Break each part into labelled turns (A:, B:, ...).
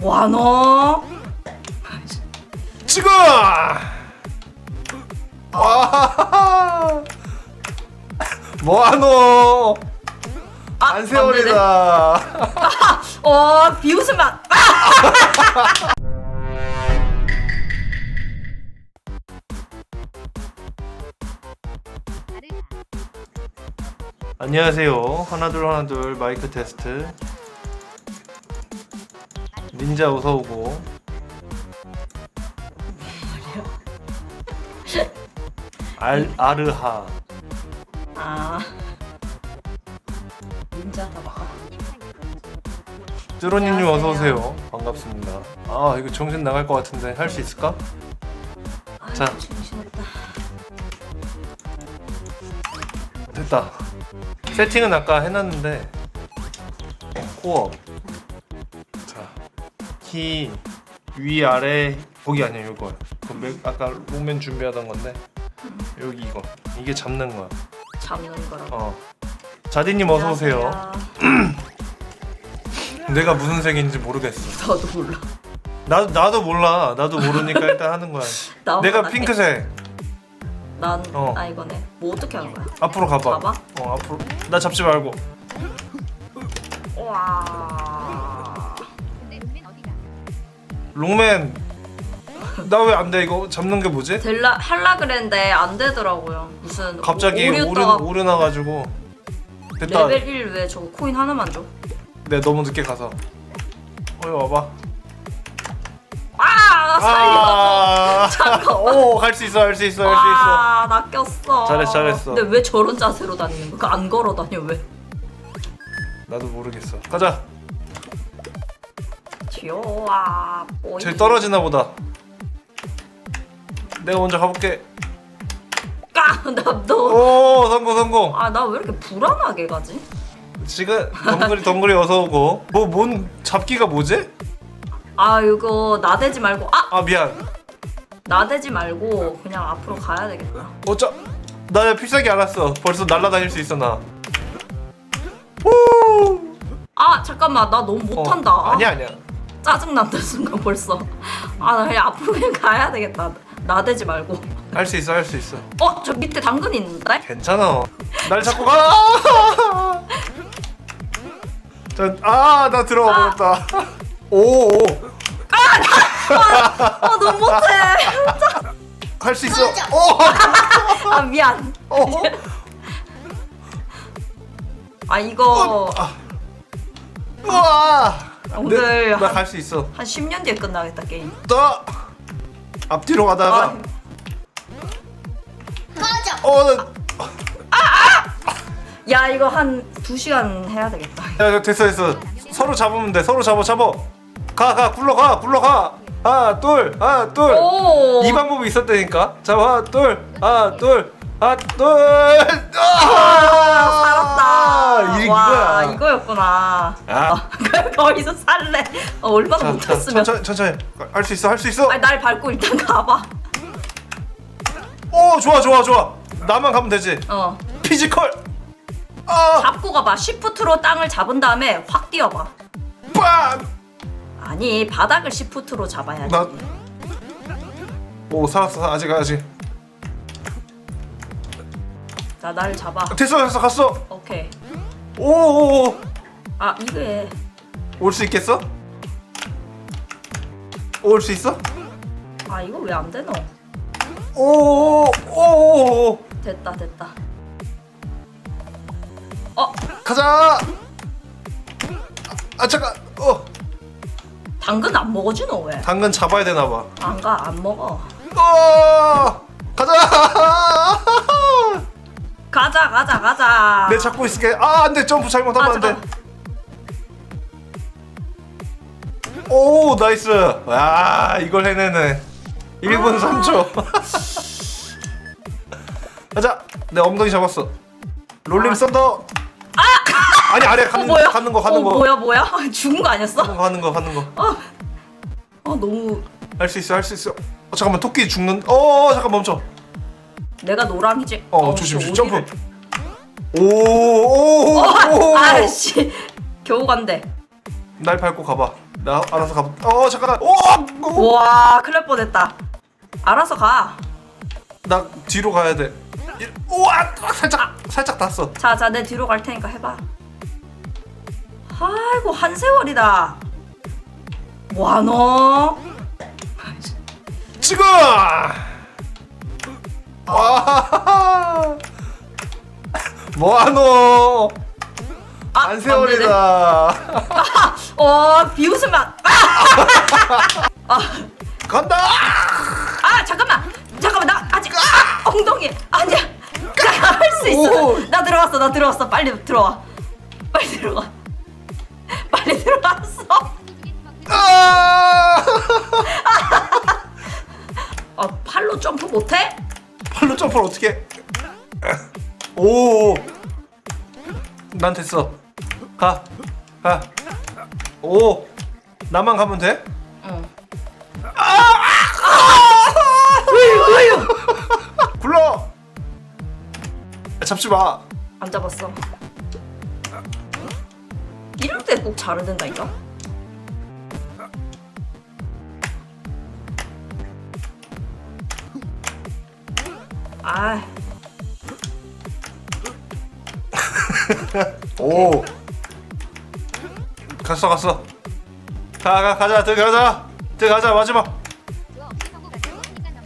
A: 뭐하노?
B: 지금! 와! 뭐하노
A: 아,
B: 안 세월이다.
A: 어 비웃으면 안- 아!
B: 안녕하세요. 하나둘 하나둘 마이크 테스트 닌자 어서오고 알, 아르하
A: 아 닌자다 봐.
B: 쯔로니님
A: 안녕하세요.
B: 어서오세요 반갑습니다 아 이거 정신 나갈 것 같은데 할 수 있을까?
A: 아유,
B: 자.
A: 정신없다.
B: 됐다 세팅은 아까 해놨는데 코 어 자키 위아래 거기 아니야 이거 그 매- 아까 롱맨 준비하던 건데 여기 이거 이게 잡는 거야
A: 잡는 거라고.
B: 어 자디님 어서 오세요
A: 안녕하세요.
B: 내가 무슨 색인지 모르겠어
A: 저도 몰라.
B: 나 나도 몰라 나도 모르니까 일단 하는 거야
A: 나
B: 내가
A: 나-
B: 핑크색
A: 난,
B: 어.
A: 나 이거네. 뭐 어떻게 하는 거야?
B: 앞으로 가봐
A: 가봐?
B: 어 앞으로 나 잡지 말고
A: 와.
B: 롱맨 나 왜 안 돼 이거 잡는 게 뭐지?
A: 될라 할라 그랬는데 안 되더라고요. 무슨
B: 갑자기
A: 오류
B: 오르
A: 떠가
B: 오르나 가지고 됐다.
A: 레벨 1 왜 저거 코인 하나만 줘?
B: 내 너무 늦게 가서. 어이 와봐.
A: 아 살려.
B: 아. 오갈 수 있어 할 수 있어 할 수 있어.
A: 아, 나 꼈어.
B: 잘했어, 잘했어.
A: 근데 왜 저런 자세로 다니는 거야? 안 걸어 다녀 왜?
B: 나도 모르겠어. 가자.
A: 좋아. 보이.
B: 쟤 떨어지나 보다. 내가 먼저 가볼게.
A: 까! 나 너.
B: 오 성공 성공.
A: 아, 나 왜 이렇게 불안하게 가지?
B: 지금 덩그리 덩그리 어서 오고. 뭐 뭔 잡기가 뭐지?
A: 아, 이거 나대지 말고 아,
B: 아 미안.
A: 나대지 말고 그냥 앞으로 가야 되겠다.
B: 어쩌? 나 필살기 알았어. 벌써 날아다닐 수 있어 나. 오.
A: 아, 잠깐만. 나 너무 못한다.
B: 어, 아니야 아니야.
A: 짜증 난다 순간 벌써. 아, 나 그냥 앞으로 그냥 가야 되겠다. 나대지 말고.
B: 할 수 있어 할 수 있어.
A: 어, 저 밑에 당근 있는데?
B: 괜찮아. 날 잡고 가. 자, 아, 나 들어가 버렸다. 오, 오.
A: 아, 너무 못해.
B: 할 수 있어. 오,
A: 아, 미안.
B: 오.
A: 아, 이거
B: 우와.
A: 오늘 한-
B: 나갈 수 있어.
A: 한 10년 뒤에 끝나겠다 게임.
B: 나 앞뒤로 가다가
A: 아,
B: 어, 나,
A: 야 이거 한 2시간 해야 되겠다.
B: 야, 됐어 됐어. 서로 잡으면 돼. 서로 잡아 잡아. 가, 가, 굴러 가, 굴러 가. 하나, 둘, 하나, 둘.
A: 오.
B: 이 방법이 있었다니까. 하나, 둘, 하나, 둘. 아,
A: 살았다.
B: 이게
A: 와
B: 이거야.
A: 이거였구나.
B: 아.
A: 어, 거기서 살래. 어, 얼마나
B: 자, 자,
A: 못했으면.
B: 천천히, 천천히. 할 수 있어, 할 수 있어.
A: 아니 날 밟고 일단 가봐.
B: 오, 좋아, 좋아, 좋아. 나만 가면 되지.
A: 어.
B: 피지컬. 아,
A: 잡고 가봐. 시프트로 땅을 잡은 다음에 확 뛰어봐.
B: 빠.
A: 아니 바닥을 시프트로 잡아야지.
B: 나. 오, 살았어, 아직, 아직.
A: 자 나를 잡아.
B: 됐어, 됐어, 갔어.
A: 오케이.
B: 오, 오, 오.
A: 아 이게
B: 올 수 있겠어? 올 수 있어?
A: 아 이거 왜 안 되노?
B: 오, 오, 오, 오.
A: 됐다 됐다. 어
B: 가자. 아 잠깐. 어,
A: 당근 안 먹어주노 왜?
B: 당근 잡아야 되나 봐.
A: 안 가 안 먹어.
B: 어, 가자.
A: 가자 가자 가자.
B: 내 잡고 있을게. 아, 안 돼. 점프 잘못하면
A: 아,
B: 안 돼. 오, 나이스. 와, 이걸 해내네. 1분
A: 아.
B: 3초. 가자. 내 엉덩이 잡았어. 롤링 썬더. 아니 아래
A: 어
B: 가는
A: 뭐야?
B: 가는 거 가는
A: 어,
B: 거.
A: 뭐야 뭐야? 죽은 거 아니었어?
B: 가는 거 가는 거 가는 거.
A: 어, 어 너무
B: 할 수 있어 할 수 있어. 어 잠깐만 토끼 죽는. 어 잠깐 멈춰.
A: 내가 노랑이지.
B: 어 조심
A: 저
B: 조심
A: 어디를-
B: 점프. 오오오.
A: 어, 아씨 겨우 간대.
B: 날 밟고 가봐. 나 알아서 가보. 어 잠깐만. 오, 오.
A: 와 큰일 날 뻔했다 알아서 가
B: 나 뒤로 가야 돼. 이- 우와 살짝 살짝 닿았어.
A: 자, 자, 내 뒤로 갈 테니까 해봐. 아이고 한 세월이다. 뭐하노?
B: 지금. 와. 뭐하노?
A: 아,
B: 안세월이다.
A: 안 되네. 어, 비웃으면 안- 아,
B: 간다.
A: 아, 잠깐만, 잠깐만, 나 아직 아, 엉덩이 아니야. 할수 있어.
B: 오.
A: 나 들어왔어, 나 들어왔어. 빨리 들어와. 빨리 들어가. 빨리 들어왔어.
B: 아!
A: 아, 팔로 점프 못해?
B: 팔로 점프를 어떻게? 해? 오. 난 됐어. 가. 가. 오. 나만 가면 돼?
A: 응.
B: 굴러. 잡지 마.
A: 안 잡았어. 이럴 때꼭 된다니까. 아,
B: 오. 갔어 갔어. 가, 가 가자 들어가자. 들어가자 마지막.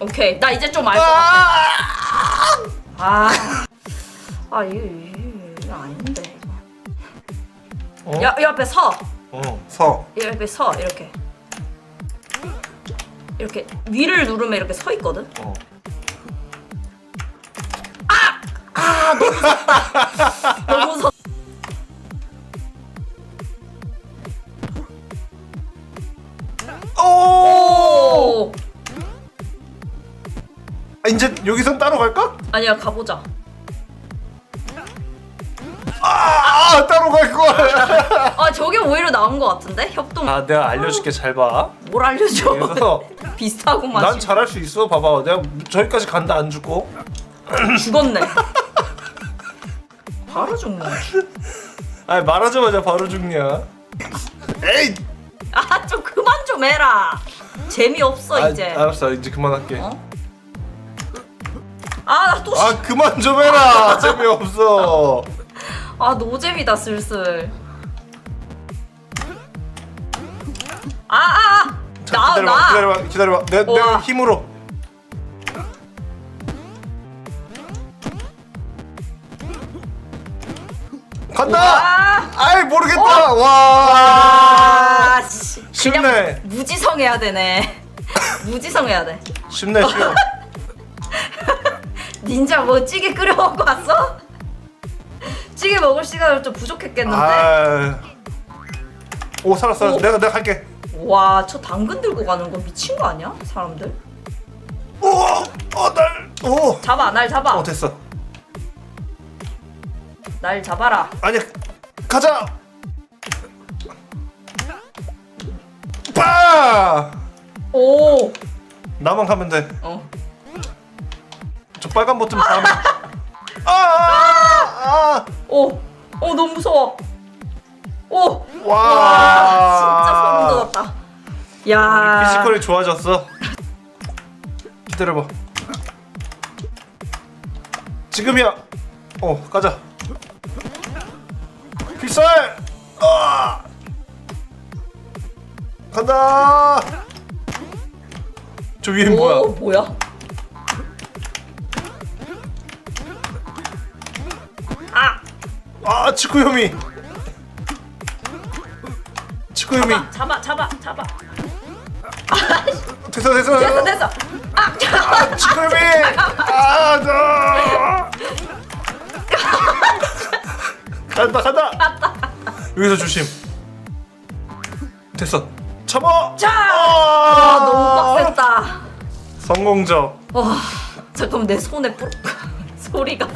A: 오케이. 나 이제 좀 알 것 같아. 아, 아 이거, 아닌데.
B: 어?
A: 야, 이 앞에 서.
B: 어. 서.
A: 이 앞에 서 이렇게. 이렇게 위를 누르면 이렇게 서 있거든.
B: 어.
A: 아, 너무 무섭다. 너무 무섭.
B: 오.
A: 오.
B: 아, 이제 여기선 따로 갈까?
A: 아니야 가보자.
B: 아 따로 갈 걸.
A: 아 저게 오히려 나은 것 같은데 협동.
B: 아 내가 알려줄게 잘 봐.
A: 뭘 알려줘?
B: 그래서
A: 비슷하고만.
B: 난 잘할 수 있어. 봐봐. 내가 저기까지 간다 안 죽고.
A: 죽었네. 바로 죽네.
B: 아니 말하자마자 바로 죽냐? 에이.
A: 아 좀 그만 좀 해라. 재미 없어
B: 아,
A: 이제.
B: 알았어 이제 그만할게.
A: 어? 아또
B: 아 그만 좀 해라. 재미없어.
A: 아 노잼이다 슬슬. 아, 아, 나,
B: 기다려봐,
A: 나.
B: 기다려봐, 기다려봐. 내, 내
A: 우와.
B: 힘으로. 간다.
A: 와,
B: 아이 모르겠다. 와.
A: 아, 씨.
B: 쉽네.
A: 그냥 무지성 해야 되네. 무지성 해야 돼.
B: 쉽네 쉬워.
A: 닌자 뭐 찌개 끓여 먹고 왔어? 찌개 먹을 시간은 좀 부족했겠는데.
B: 아. 오 살았어.
A: 오.
B: 내가 내가 할게.
A: 와, 저 당근 들고 가는 거 미친 거 아니야? 사람들?
B: 오, 어 날. 오.
A: 잡아, 날 잡아.
B: 어 됐어.
A: 날 잡아라.
B: 아니야. 가자. 빠.
A: 오,
B: 나만 가면 돼.
A: 어.
B: 저 빨간 버튼 다음에. 아, 아, 아.
A: 오, 오 너무 무서워. 오,
B: 와.
A: 와, 진짜 소름 돋았다. 야,
B: 피지컬이 좋아졌어. 기다려봐. 지금이야. 어, 가자. 필살. 아! 간다. 저 위엔 뭐야?
A: 오, 뭐야? 아,
B: 아, 치쿠 요미. 치쿠 요미.
A: 잡아, 잡아, 잡아.
B: 됐어, 됐어.
A: 됐어, 됐어. 아,
B: 아, 치쿠 요미. 아, 나. 간다, 간다. 여기서 조심. 됐어. 잡아.
A: 자,
B: 아,
A: 와, 너무 빡셌다.
B: 성공적.
A: 와, 잠깐만 내 손에 뿌 소리가.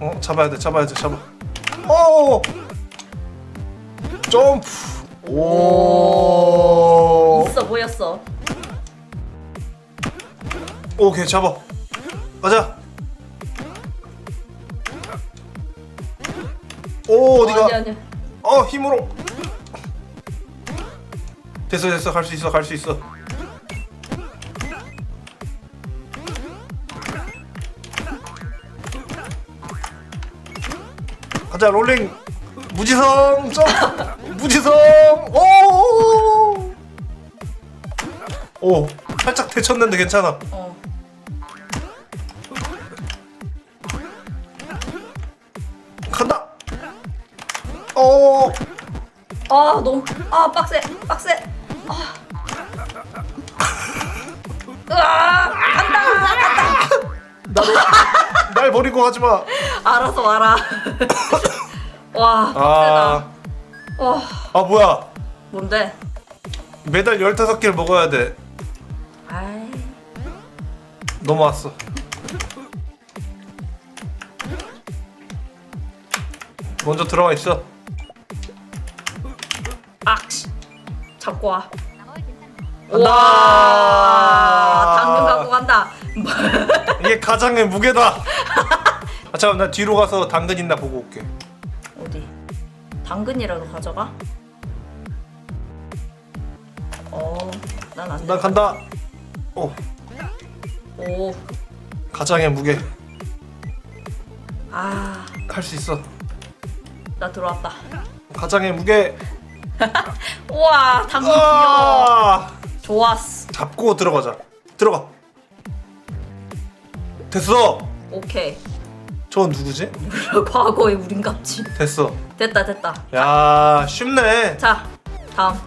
B: 어, 잡아야 돼, 잡아야 돼, 잡아. 오. 점프. 오.
A: 있어 보였어.
B: 오케이, 잡아. 가자. 오, 어디가?
A: 아니 아니.
B: 어, 힘으로. 됐어 됐어 갈 수 있어 갈 수 있어 가자 롤링 무지성 점 무지성 오오 오 살짝 데쳤는데 괜찮아
A: 어. 오아 너무 아 빡세 빡세. 아. 으아 간다
B: 나도 날 버리고 가지 마.
A: 알아서 와라. 와 빡세다.
B: 아, 와아 뭐야?
A: 뭔데?
B: 매달 15개를 먹어야 돼.
A: 아이
B: 넘어왔어. 먼저 들어가 있어.
A: 잡고 와. 와 당근 갖고 간다.
B: 이게 가장의 무게다. 아 잠깐 나 뒤로 가서 당근 있나 보고 올게.
A: 어디? 당근이라도 가져가. 어, 난 안 돼.
B: 난 간다. 오
A: 오,
B: 가장의 무게
A: 아,
B: 할 수 있어.
A: 나 들어왔다.
B: 가장의 무게.
A: 우와, 당근 귀여워.
B: 아
A: 좋았어.
B: 잡고 들어가자. 들어가. 됐어.
A: 오케이.
B: 저건 누구지?
A: 과거의 우린갑지.
B: 됐어.
A: 됐다, 됐다.
B: 야 쉽네.
A: 자, 다음.